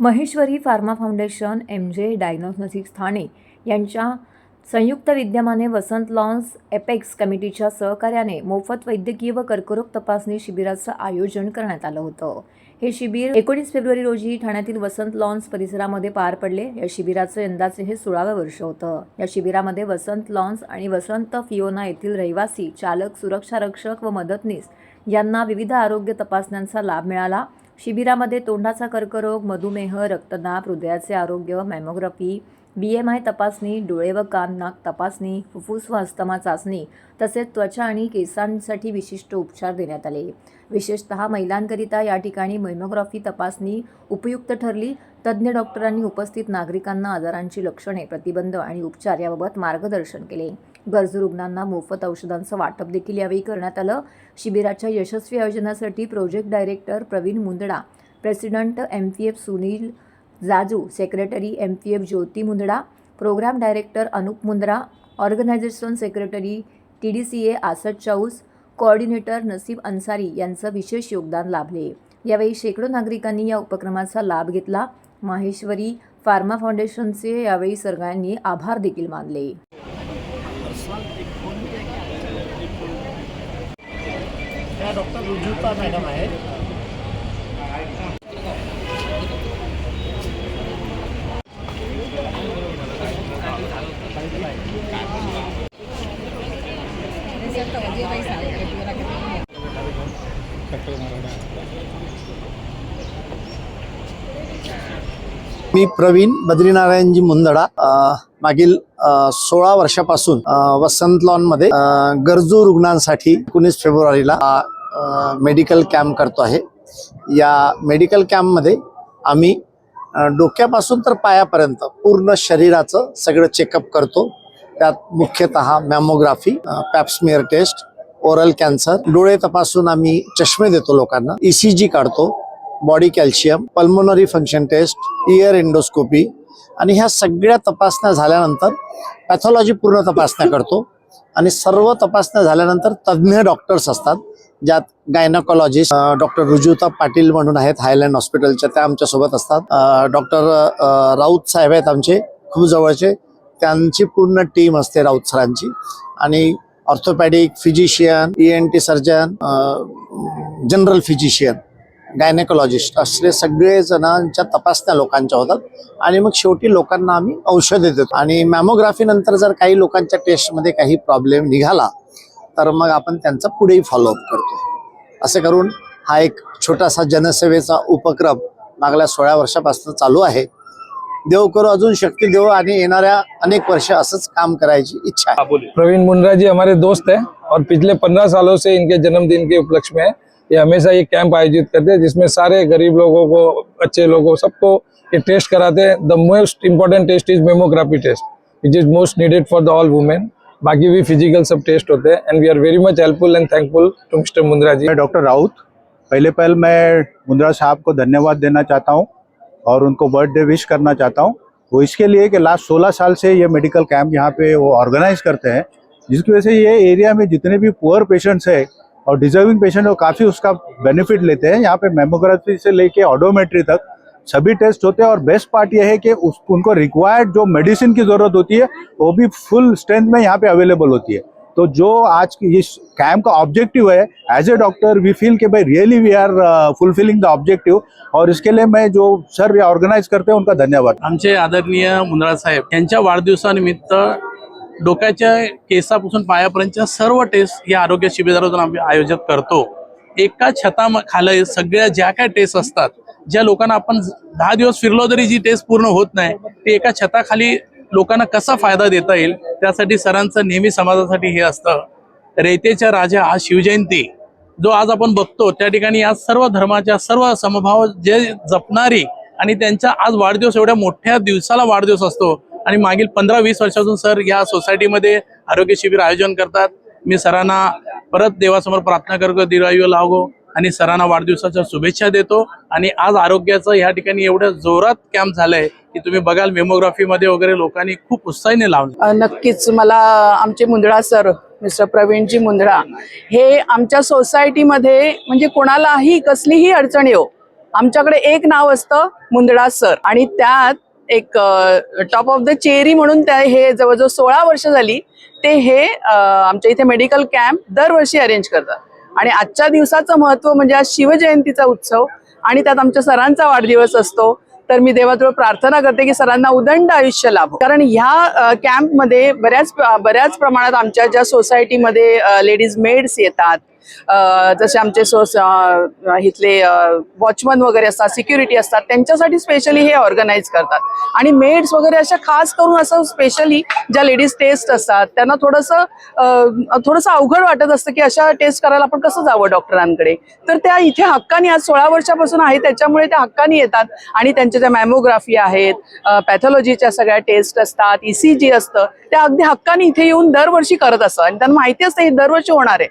Maheshwari pharma foundation M J diagnostics Thane यांच्या संयुक्त विद्यमाने वसंत लॉन्स एपेक्स कमिटीच्या सहकार्याने मोफत वैद्यकीय व कर्करोग तपासणी शिबिराचं आयोजन करण्यात आलं होतं. हे शिबिर एकोणीस फेब्रुवारी रोजी ठाण्यातील वसंत लॉन्स परिसरामध्ये पार पडले. या शिबिराचं यंदाचे हे सोळावं वर्ष होतं. या शिबिरामध्ये वसंत लॉन्स आणि वसंत फियोना येथील रहिवासी चालक सुरक्षा रक्षक व मदतनीस यांना विविध आरोग्य तपासण्यांचा लाभ मिळाला. शिबिरामध्ये तोंडाचा कर्करोग मधुमेह रक्तदाब हृदयाचे आरोग्य मॅमोग्राफी बी एम आय तपासणी डोळे व कान नाक तपासणी फुफ्फुस व अस्थमा चाचणी तसेच त्वचा आणि केसांसाठी विशिष्ट उपचार देण्यात आले. विशेषतः महिलांकरिता या ठिकाणी मेमोग्राफी तपासणी उपयुक्त ठरली. तज्ज्ञ डॉक्टरांनी उपस्थित नागरिकांना आजारांची लक्षणे प्रतिबंध आणि उपचार याबाबत मार्गदर्शन केले. गरजू रुग्णांना मोफत औषधांचं वाटप देखील यावेळी करण्यात आलं. शिबिराच्या यशस्वी आयोजनासाठी project director Pravin Mundada president M P F Sunil Jaju secretary M P F Jyoti Mundada programme director Anup Mundra organisation secretary T D C A Asad Chaus coordinator Nasib Ansari यांचं विशेष योगदान लाभले. यावेळी शेकडो नागरिकांनी या उपक्रमाचा लाभ घेतला. माहेश्वरी फार्मा फाउंडेशनचे यावेळी सगळ्यांनी आभार देखील मानले. त्या डॉक्टर रुजुता मॅडम आहेत. मी प्रवीण बद्रीनारायणजी मुंदडा मागील सोळा वर्षापासून वसंत लॉनमध्ये मध्ये गरजू रुग्णांसाठी एकोणीस फेब्रुवारीला मेडिकल कॅम्प करतो आहे. या मेडिकल कॅम्पमध्ये आम्ही डोक्यापासून तर पायापर्यंत पूर्ण शरीराचं सगळं चेकअप करतो. त्यात मुख्यतः mammography pap smear test oral cancer डोळे तपासून आम्ही चष्मे देतो लोकांना. ईसीजी काढतो body calcium pulmonary function test ear endoscopy आणि ह्या सगळ्या तपासण्या झाल्यानंतर पॅथॉलॉजी पूर्ण तपासण्या करतो. आणि सर्व तपासण्या झाल्यानंतर तज्ज्ञ डॉक्टर्स असतात. ज्यात गायनाकॉलॉजिस्ट डॉक्टर रुजुता पाटील म्हणून आहेत हायलँड हॉस्पिटलच्या त्या आमच्यासोबत असतात. डॉक्टर राऊत साहेब आहेत आमचे खूप जवळचे. त्यांची पूर्ण टीम असते राऊत सरांची. आणि orthopaedic physician E N T surgeon general physician gynaecologist असले सगळे जणांच्या तपासण्या लोकांच्या होतात. आणि मग शेवटी लोकांना आम्ही औषध देतो. आणि मॅमोग्राफी नंतर जर काही लोकांच्या टेस्टमध्ये काही प्रॉब्लेम निघाला तर मग आपण त्यांचा पुढेही फॉलोअप करतो. असं करून हा एक छोटासा जनसेवेचा उपक्रम मागल्या सोळा वर्षापासून चालू आहे. देव करू अजून शक्ती देव आणि येणाऱ्या अनेक वर्ष असंच काम करायची इच्छा आहे. प्रवीण मुंद्रा जी हमारे दोस्त हैं और पिछले पंद्रह सालों से इनके जन्मदिन के उपलक्ष्य में ये हमेशा ये कैंप आयोजित करते हैं जिसमें सारे गरीब लोगों को अच्छे लोगों सबको ये टेस्ट कराते हैं। The most important test is mammography test which is most needed for the all women बाकी भी फ़िज़िकल सब टेस्ट होते हैं and we are very much helpful and thankful to mister Mundra ji मैं डॉक्टर राउत, पहले पहल मैं मुंद्रा साहब को धन्यवाद देना चाहता हूँ और उनको बर्थडे विश करना चाहता हूँ। वो इसके लिए कि लास्ट 16 साल से ये मेडिकल कैंप यहाँ पे वो ऑर्गेनाइज करते हैं, जिसकी वजह से ये एरिया में जितने भी पुअर पेशेंट्स है और डिजर्विंग पेशेंट वो काफ़ी उसका बेनिफिट लेते हैं। यहाँ पे मेमोग्राफी से लेके ऑडोमेट्री तक सभी टेस्ट होते हैं और बेस्ट पार्ट ये है कि उस, उनको रिक्वायर्ड जो मेडिसिन की ज़रूरत होती है, वो भी फुल स्ट्रेंथ में यहाँ पे अवेलेबल होती है। तो जो आज की इस कैंप का ऑब्जेक्टिव है as a doctor we feel कि भाई really we are fulfilling the objective और इसके लिए मैं जो सर ऑर्गेनाइज करते हैं, उनका धन्यवाद। आमचे आदरणीय मुंद्रा साहेब यांच्या वाढदिवसानिमित्त डोक्याच्या केसापासून पायापर्यंतच्या सर्व टेस्ट या आरोग्य शिबिरातून आयोजित करतो. एका छता खाली सगळ्या ज्या काय टेस्ट असतात ज्या लोकांना आपण दहा दिवस फिरलो तरी जी टेस्ट पूर्ण होत नाही ते एका छताखाली लोकांना कसा फायदा देता येईल त्यासाठी सरांचं नेहमी समाजासाठी हे असतं. रयतेच्या राजा आज शिवजयंती जो आज आपण बघतो त्या ठिकाणी आज सर्व धर्माच्या सर्व समभाव जे जपणारी आणि त्यांचा आज वाढदिवस एवढ्या मोठ्या दिवसाला वाढदिवस असतो. आणि मागील पंधरा वीस वर्षापासून सर या सोसायटीमध्ये आरोग्य शिबिर आयोजन करतात. मी सरांना परत देवासमोर प्रार्थना करतो दीर्घायू लावो आणि सरांना वाढदिवसाच्या शुभेच्छा देतो. आणि आज आरोग्याचं या ठिकाणी एवढं जोरात कॅम्प झालंय की तुम्ही बघाल मेमोग्राफीमध्ये वगैरे लोकांनी खूप उत्साहीने लावलं. नक्कीच. मला आमचे मुंदळा सर मिस्टर प्रवीणजी मुंदळा हे आमच्या सोसायटीमध्ये म्हणजे कोणालाही कसलीही अडचण येऊ आमच्याकडे एक नाव असतं मुंदळा सर. आणि त्यात एक टॉप ऑफ द चेरी म्हणून त्या हे जवळजवळ सोळा वर्ष झाली ते हे आमच्या इथे मेडिकल कॅम्प दरवर्षी अरेंज करतात. आणि आजच्या दिवसाचं महत्त्व म्हणजे आज शिवजयंतीचा उत्सव आणि त्यात आमच्या सरांचा वाढदिवस असतो. तर मी देवाजवळ प्रार्थना करते की सरांना उदंड आयुष्य लाभो. कारण ह्या कॅम्पमध्ये बऱ्याच बऱ्याच प्रमाणात आमच्या ज्या सोसायटीमध्ये लेडीज मेड्स येतात जसे आमचे सोस इथले वॉचमन वगैरे असतात सिक्युरिटी असतात त्यांच्यासाठी स्पेशली हे ऑर्गनाईज करतात. आणि मेड्स वगैरे अशा खास करून असं स्पेशली ज्या लेडीज टेस्ट असतात त्यांना थोडंसं थोडंसं अवघड वाटत असतं की अशा टेस्ट करायला आपण कसं जावं डॉक्टरांकडे? तर त्या इथे हक्कानी आज सोळा वर्षापासून आहे त्याच्यामुळे त्या हक्कानी येतात. आणि त्यांच्या ज्या मॅमोग्राफी आहेत पॅथॉलॉजीच्या सगळ्या टेस्ट असतात ई सी जी असतं त्या अगदी हक्कानी इथे येऊन दरवर्षी करत असतात. आणि त्यांना माहिती असतं हे दरवर्षी होणार आहे.